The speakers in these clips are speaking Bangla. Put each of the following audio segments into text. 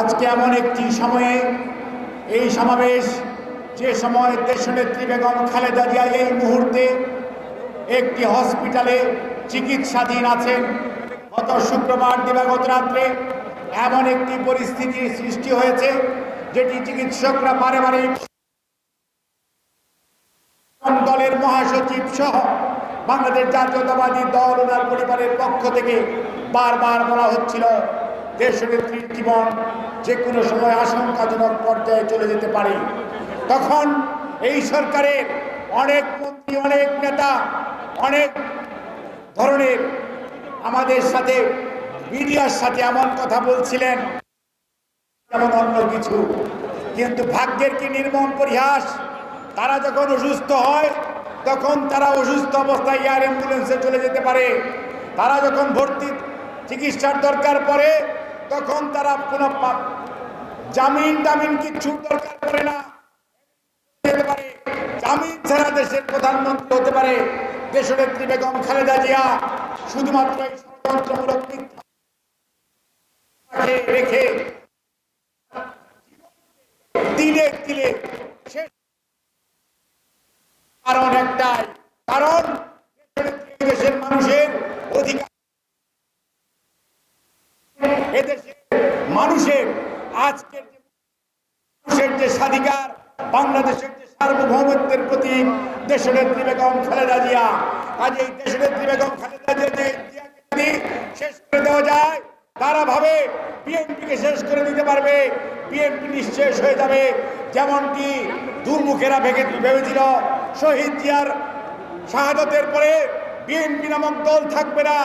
আজকে এমন একটি সময়ে, এই সমাবেশ যে সময় দেশনেত্রী বেগম খালেদা জিয়া এই মুহূর্তে একটি হসপিটালে চিকিৎসাধীন আছেন। গত শুক্রবার দিবাগত রাত্রে এমন একটি পরিস্থিতির সৃষ্টি হয়েছে যেটি চিকিৎসকরা বারে বারে দলের মহাসচিব সহ বাংলাদেশ জাতীয়তাবাদী দল ওনার পরিবারের পক্ষ থেকে বারবার বলা হচ্ছিল। দেশনেত্রীর জীবন যে কোনো সময় আশঙ্কাজনক পর্যায়ে চলে যেতে পারে। তখন এই সরকারের অনেক মন্ত্রী, অনেক নেতা, অনেক ধরনের আমাদের সাথে, মিডিয়ার সাথে এমন কথা বলছিলেন, যেমন অন্য কিছু। কিন্তু ভাগ্যের কি নির্মম পরিহাস? তারা যখন অসুস্থ হয়, তখন তারা অসুস্থ অবস্থায় এয়ার অ্যাম্বুলেন্সে চলে যেতে পারে। তারা যখন ভর্তি চিকিৎসার দরকার পড়ে তখন তারা কোনো জামিন টামিন কিচ্ছু দরকার পড়ে না। শুধুমাত্র রেখে দিলে দিলে কারণ একটাই, কারণ এই দেশের মানুষের অধিকার এদেশের মানুষের আজকের মানুষের যে স্বাধিকার, বাংলাদেশের যে সার্বভৌমত্বের প্রতীক, দেশনেত্রী বেগম খালেদা জিয়া। আজ এই দেশনেত্রী বেগম খালেদা জিয়া যে শেষ করে দেওয়া যায় তারা ভাবে বিএনপিকে শেষ করে দিতে পারবে। বিএনপি নিঃশেষ হয়ে যাবে। যেমনটি দুর্মুখেরা ভেঙে ভেবেছিল, শহীদ জিয়ার শাহাদতের পরে বিএনপি নামক দল থাকবে না।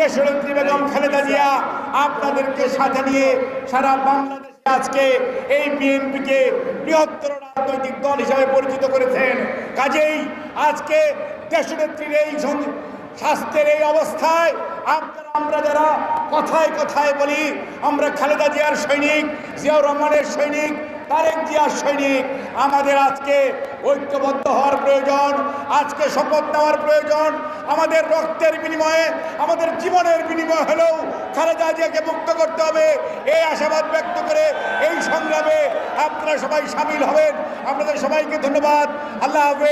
দেশনেত্রী বেগম খালেদা জিয়া আপনাদেরকে সাথে নিয়ে সারা বাংলাদেশে আজকে এই বিএনপিকে বৃহত্তর রাজনৈতিক দল হিসাবে পরিচিত করেছেন। কাজেই আজকে দেশনেত্রীর এই স্বাস্থ্যের এই অবস্থায় আপনারা, আমরা যারা কথায় কথায় বলি, আমরা খালেদা জিয়ার সৈনিক, জিয়াউর রহমানের সৈনিক, তারেক জিয়ার সৈনিক, আমাদের আজকে ঐক্যবদ্ধ হওয়ার প্রয়োজন, আজকে শপথ নেওয়ার প্রয়োজন। আমাদের রক্তের বিনিময়ে, আমাদের জীবনের বিনিময় হলেও খালেদা জিয়াকে মুক্ত করতে হবে। এই আশাবাদ ব্যক্ত করে এই সংগ্রামে আপনারা সবাই সামিল হবেন। আপনাদের সবাইকে ধন্যবাদ। আল্লাহ হাফেজ।